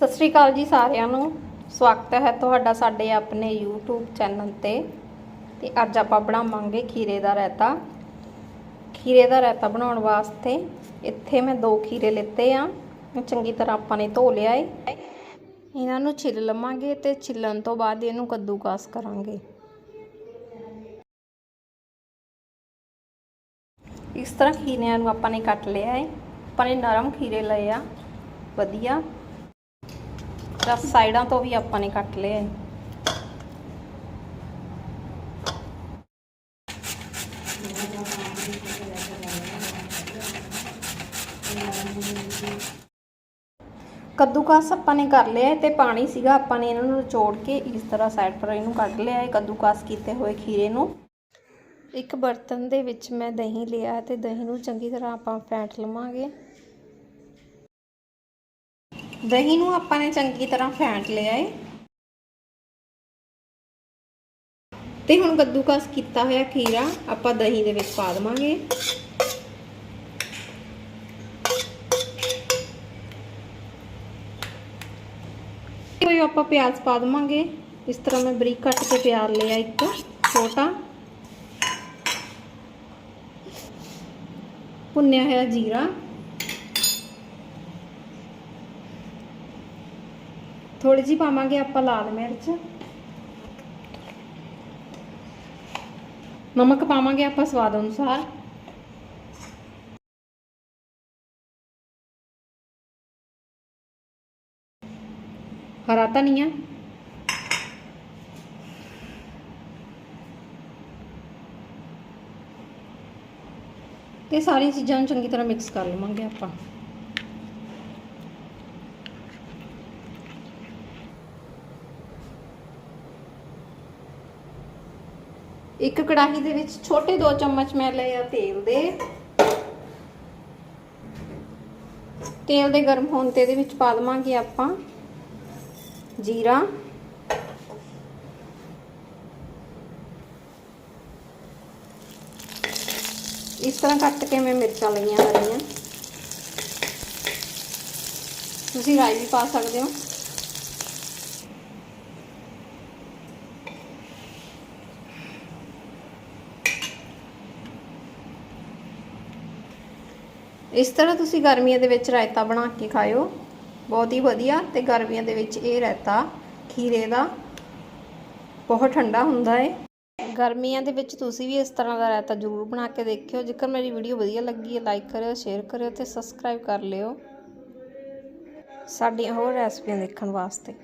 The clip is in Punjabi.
ਸਤਿ ਸ਼੍ਰੀ ਅਕਾਲ ਜੀ ਸਾਰਿਆਂ ਨੂੰ। ਸਵਾਗਤ ਹੈ ਤੁਹਾਡਾ ਸਾਡੇ ਆਪਣੇ YouTube ਚੈਨਲ ਤੇ। ਤੇ ਅੱਜ ਆਪਾਂ ਬਣਾਵਾਂਗੇ ਖੀਰੇ ਦਾ ਰਾਇਤਾ। ਖੀਰੇ ਦਾ ਰਾਇਤਾ ਬਣਾਉਣ ਵਾਸਤੇ ਇੱਥੇ ਮੈਂ ਦੋ ਖੀਰੇ ਲਿੱਤੇ ਆ। ਇਹ ਚੰਗੀ ਤਰ੍ਹਾਂ ਆਪਾਂ ਨੇ ਧੋ ਲਿਆ ਏ। ਇਹਨਾਂ ਨੂੰ ਛਿੱਲ ਲਵਾਂਗੇ ਤੇ ਛਿੱਲਣ ਤੋਂ ਬਾਅਦ ਇਹਨੂੰ ਕੱਦੂਕਾਸ ਕਰਾਂਗੇ। ਇਸ ਤਰ੍ਹਾਂ ਖੀਰਿਆਂ ਨੂੰ ਆਪਾਂ ਨੇ ਕੱਟ ਲਿਆ ਏ। ਆਪਾਂ ਨੇ ਨਰਮ ਖੀਰੇ ਲਏ ਆ। ਵਧੀਆ। ਤਾਂ ਸਾਈਡਾਂ ਤੋਂ ਵੀ ਆਪਾਂ ਨੇ ਕੱਟ ਲਿਆ ਏ ਕੱਦੂਕਾਸ ਆਪਾਂ ਨੇ ਕਰ ਲਿਆ ਤੇ ਪਾਣੀ ਸੀਗਾ, ਆਪਾਂ ਨੇ ਇਹਨਾਂ ਨੂੰ ਨਿਚੋੜ ਕੇ ਇਸ ਤਰ੍ਹਾਂ ਸਾਈਡ ਪਰ ਇਹਨੂੰ ਕੱਢ ਲਿਆ ਹੈ ਕੱਦੂਕਾਸ ਕੀਤੇ ਹੋਏ ਖੀਰੇ ਨੂੰ। ਇੱਕ ਬਰਤਨ ਦੇ ਵਿੱਚ ਮੈਂ ਦਹੀਂ ਲਿਆ ਤੇ ਦਹੀਂ ਨੂੰ ਚੰਗੀ ਤਰ੍ਹਾਂ ਆਪਾਂ ਫੈਂਟ ਲਵਾਂਗੇ। ਦਹੀਂ ਨੂੰ ਆਪਾਂ ਨੇ ਚੰਗੀ ਤਰ੍ਹਾਂ ਫੈਂਟ ਲਿਆ ਏ। ਤੇ ਹੁਣ ਕੱਦੂਕਾਸ ਕੀਤਾ ਹੋਇਆ ਖੀਰਾ ਆਪਾਂ ਦਹੀਂ ਦੇ ਵਿੱਚ ਪਾ ਦਵਾਂਗੇ। ਕੋਈ ਆਪਾਂ ਪਿਆਜ਼ ਪਾ ਦਵਾਂਗੇ। ਇਸ ਤਰ੍ਹਾਂ ਮੈਂ ਬਰੀਕ ਕੱਟ ਕੇ ਪਿਆਜ਼ ਲਿਆ ਇੱਕ, ਛੋਟਾ। ਭੁੰਨਿਆ ਹੋਇਆ ਜੀਰਾ। ਥੋੜੀ ਜੀ ਪਾਵਾਂਗੇ ਆਪਾਂ ਲਾਲ ਮਿਰਚ। ਨਮਕ ਪਾਵਾਂਗੇ ਆਪਾਂ ਸਵਾਦ ਅਨੁਸਾਰ। ਹਰਾ ਧਨੀਆ ਤੇ ਸਾਰੀਆਂ ਚੀਜ਼ਾਂ ਨੂੰ ਚੰਗੀ ਤਰ੍ਹਾਂ ਮਿਕਸ ਕਰ ਲਵਾਂਗੇ ਆਪਾਂ। ਇੱਕ ਕੜਾਹੀ ਦੇ ਵਿੱਚ ਛੋਟੇ 2 ਚਮਚ ਮੈਂ ਲਏ ਆ ਤੇਲ ਦੇ। ਤੇਲ ਦੇ ਗਰਮ ਹੋਣ ਤੇ ਇਹਦੇ ਵਿੱਚ ਪਾ ਦਵਾਂਗੇ ਆਪਾਂ ਜੀਰਾ। ਇਸ ਤਰ੍ਹਾਂ ਕੱਟ ਕੇ ਮੈਂ ਮਿਰਚਾਂ ਲਈਆਂ ਹਰੀਆਂ ਤੁਸੀਂ ਰਾਈ ਵੀ ਪਾ ਸਕਦੇ ਹੋ। ਇਸ ਤਰ੍ਹਾਂ ਤੁਸੀਂ ਗਰਮੀਆਂ ਦੇ ਵਿੱਚ ਰਾਇਤਾ ਬਣਾ ਕੇ ਖਾਇਓ। ਬਹੁਤ ਹੀ ਵਧੀਆ ਤੇ ਗਰਮੀਆਂ ਦੇ ਵਿੱਚ ਇਹ ਰਾਇਤਾ ਖੀਰੇ ਦਾ ਬਹੁਤ ਠੰਡਾ ਹੁੰਦਾ ਹੈ ਗਰਮੀਆਂ ਦੇ ਵਿੱਚ ਤੁਸੀਂ ਵੀ ਇਸ ਤਰ੍ਹਾਂ ਦਾ ਰਾਇਤਾ ਜ਼ਰੂਰ ਬਣਾ ਕੇ ਦੇਖਿਓ। ਜੇਕਰ ਮੇਰੀ ਵੀਡੀਓ ਵਧੀਆ ਲੱਗੀ ਹੈ, ਲਾਈਕ ਕਰਿਓ, ਸ਼ੇਅਰ ਕਰਿਓ ਤੇ ਸਬਸਕ੍ਰਾਈਬ ਕਰ ਲਿਓ। ਸਾਡੀਆਂ ਹੋਰ ਰੈਸਪੀਆਂ ਦੇਖਣ ਵਾਸਤੇ।